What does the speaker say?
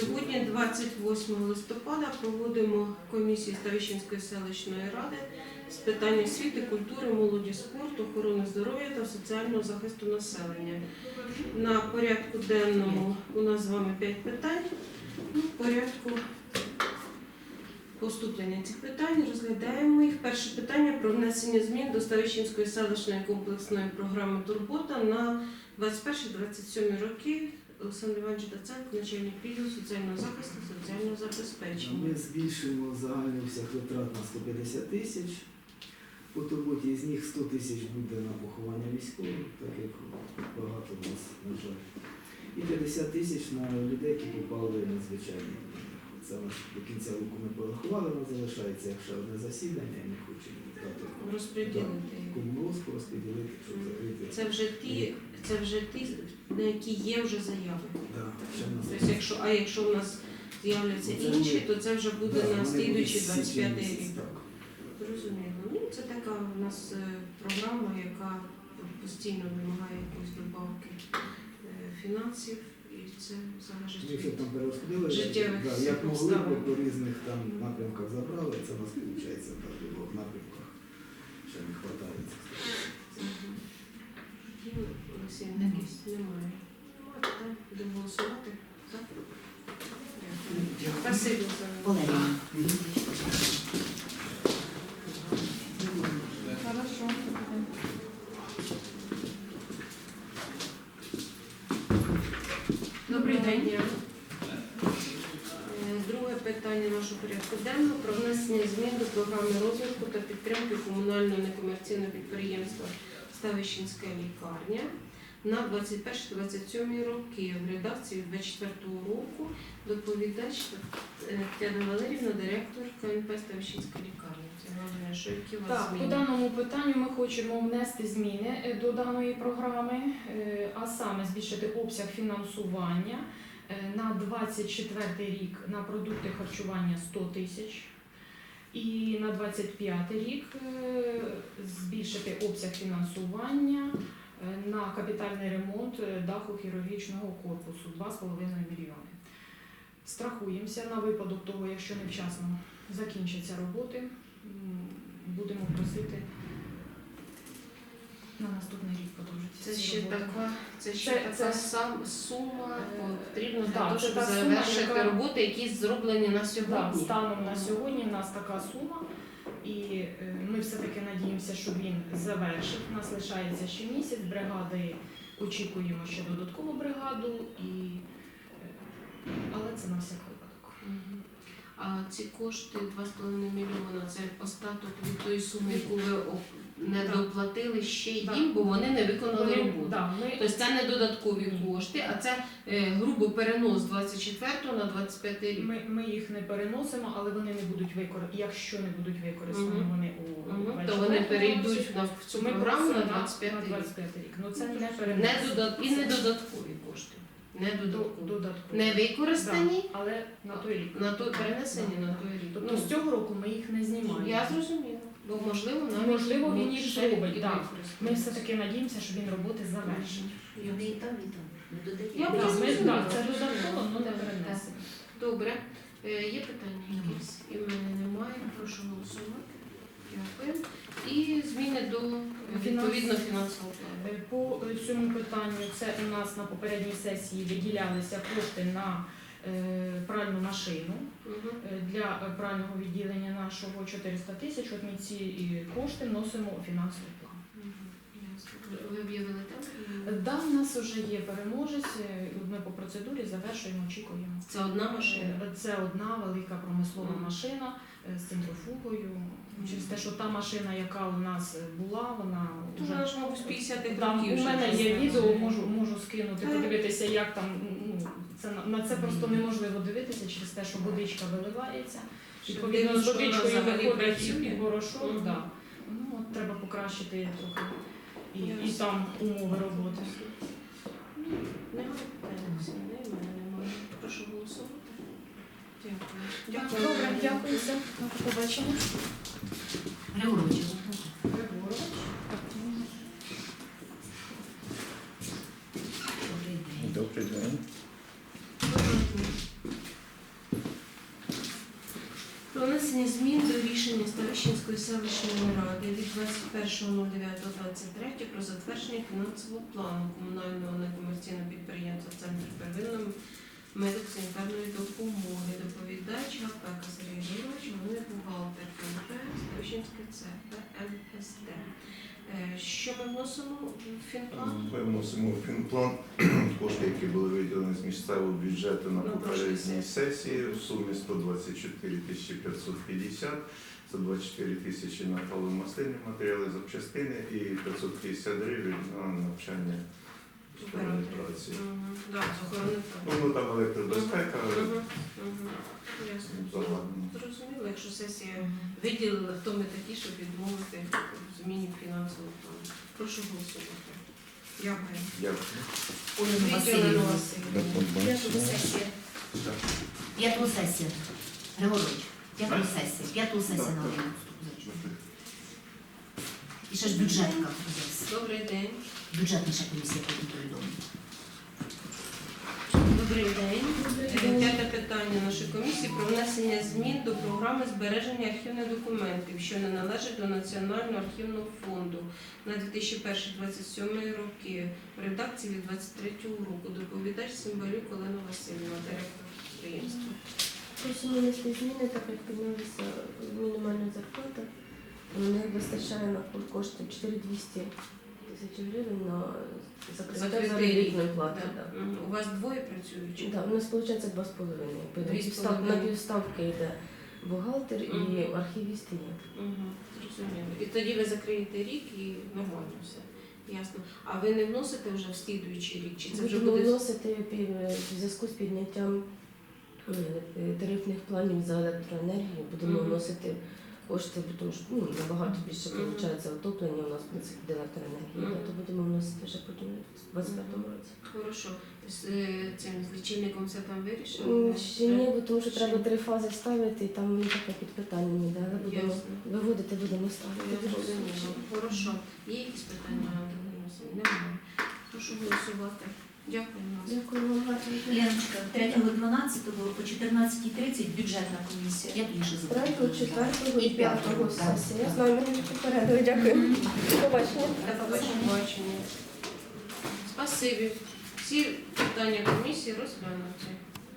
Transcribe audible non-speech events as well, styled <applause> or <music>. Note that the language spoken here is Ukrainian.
Сьогодні, 28 листопада, проводимо комісію Ставищенської селищної ради з питань освіти, культури, молоді, спорту, охорони здоров'я та соціального захисту населення. На порядку денному у нас з вами 5 питань. Ну, в порядку поступлення цих питань розглядаємо їх. Перше питання про внесення змін до Ставищенської селищної комплексної програми Турбота на 21-27 роки. Олександр Іванович Даценко, начальник відділу соціального захисту, соціального забезпечення. Ми збільшимо загальний обсяг витрат на 150 тисяч. По турботі з них 100 тисяч буде на поховання військових, так як багато в нас, на жаль. І 50 тисяч на людей, які попали на звичайні. Це у нас до кінця року ми порахували, у нас залишається ще одне засідання, і ми хочемо Розподілити. комуноску, розподілити, щоб закрити. Це вже ті, це вже ті, на які є вже заяви. Да, ще в нас Тобто, якщо, а якщо в нас з'являться Це інші, ми- то це вже буде Да, на вони слідуючий будуть 25 січень рік. так. Зрозуміло. Ну, це така у нас е, програма, яка постійно вимагає якоїсь добавки е, фінансів, це Ми вже там перерозподілили, життєвих да, як могли, обставин. по різних там напрямках забрали, це у нас виходить так, в двох напрямках. Ще не вистачає. Олексій, якісь немає. Немає питань. Будемо голосувати. Так? Дякую. Спасибо за. Хорошо. Добрий день. Е, Друге питання нашого порядку денного про внесення змін до програми розвитку та підтримки комунального некомерційного підприємства Ставищенська лікарня на 21-27 роки в редакції 24 року доповідач е, Тетяна Валерівна, директор КНП Ставищенська лікарня. Це головне, що які у вас Так, по даному питанню ми хочемо внести зміни е, до даної програми, е, а саме збільшити обсяг фінансування на 24 рік на продукти харчування 100 тисяч. І на 25 рік збільшити обсяг фінансування на капітальний ремонт е, даху хірургічного корпусу 2,5 мільйони. Страхуємося на випадок того, якщо невчасно закінчаться роботи. Будемо просити на наступний рік продовжити. Це ще роботи. така, це ще Це- така це- сам сума Е, потрібна для так, того, щоб та сума, яка- роботи, які зроблені на сьогодні. станом на сьогодні в нас така сума, і е, ми все-таки надіємося, що він завершить. У нас лишається ще місяць. Бригади очікуємо ще додаткову бригаду, і, е, але це на всяк випадок. А ці кошти 2,5 мільйона це остаток від тої суми, яку ви не Так. доплатили ще Так. їм, бо вони не виконали Вони- роботу. да, ми, Тобто це не додаткові кошти, а це е, грубо перенос з 24 на 25 рік. ми, ми їх не переносимо, але вони не будуть використані. Якщо не будуть використані Мгм. вони у Мгм. То вони перейдуть на в цю ми програму на просимо 25 на рік. 25 рік. Ну це не Не переносимо. додат... І не додаткові кошти. Не До- додаткові. Не використані, Да, але на той рік. на той перенесені на той рік. Тобто Ну, з цього року ми їх не знімаємо. Я зрозуміла. Бо можливо навіть Можливо, він їх ще зробить, і так. Ми все-таки надіємося, що він роботи завершить. Вони і там, і там. Не додає. Я Так, ми, так, це додатково, але не перенесено. Добре. Е, Є питання якісь? І в мене немає. Прошу голосувати. Дякую. І зміни до е, відповідно фінансового плану. Е, По е, цьому питанню це у нас на попередній сесії виділялися кошти на пральну машину Е, для е, прального відділення нашого 400 тисяч. От ми ці е, кошти вносимо у фінансовий план. Ви об'явили так? Да, у нас вже є переможець. е, Ми по процедурі завершуємо, очікуємо. Це одна машина. Е, Це одна велика промислова Мгм. машина е, з центрифугою. Через те, що та машина, яка у нас була, вона То вже мабуть, 50-х там років. у мене є відео, можу можу скинути, подивитися, як там ну це на- це просто неможливо дивитися через те, що водичка виливається. Відповідно, з водичкою виходить працює. порошок. Мгм. Да. Ну от треба покращити трохи і, і там умови роботи. Немає питань, в мене немає. Прошу голосувати. Дякую. Дякую. Добре, дякую. все. На побачення. Рахівщинської селищної ради від 21.09.23 про затвердження фінансового плану комунального некомерційного підприємства Центр первинної медико-санітарної допомоги. Доповідач Гапека Сергій Юрович, Вони бухгалтер КНП Рахівщинське ЦП МСД. Е, що ми вносимо в фінплан? Ми вносимо в фінплан <clears throat> кошти, які були виділені з місцевого бюджету на ну, попередній сесії в сумі 124 550 це 24 тисячі на паливно-мастильні матеріали, запчастини і 550 гривень на навчання охорони праці. Так, ну, ну там електробезпека. Ну, Зрозуміло, якщо сесія виділила, хто ми такі, щоб відмовити зміні фінансового плану. Прошу голосувати. Дякую. Дякую. П'яту сесія. П'яту сесія. Григорович. П'яту сесія. П'яту сесія на один І ще ж бюджетка. Добрий день. Бюджетна ще комісія потім повідомить. Добрий день. П'яте питання нашої комісії про внесення змін до програми збереження архівних документів, що не належать до Національного архівного фонду на 2001-2027 роки в редакції від 23 року. Доповідач Симбалюк Олена Васильівна, директор підприємства. Просимо внести зміни, так як піднялася мінімальна зарплата. Не вистачає на кошти 4200 тисяч гривень на закриття заробітної плати. Да. Да. У вас двоє працюють? Да, у нас виходить два з половиною. На півставки йде бухгалтер і Мгм. архівіст є. Угу, зрозуміло. І тоді ви закриєте рік і нормально все. Ясно. А ви не вносите вже в слідуючий рік? Чи це вже буде вносити в зв'язку з підняттям тарифних планів за електроенергію. Будемо вносити кошти, тому що ну, набагато більше виходить отоплення у нас в принципі електроенергії, то будемо вносити вже потім в 25-му році. хорошо? З е, цим з лічильником все там вирішили? Ще ні, бо тому що треба три фази ставити, і там таке під питанням іде, але будемо Ясно. виводити, будемо ставити. Хорошо. Є якісь питання? Немає. Прошу голосувати. Дякую. Дякую. Леночка, 3.12 по 14.30 бюджетна комісія. Я запитаю. Третього, четвертого і І п'ятого, п'ятого так. сесії. Я знаю, мені попередили. Дякую. До побачення. До побачення. Спасибі. Всі питання комісії розглянуті.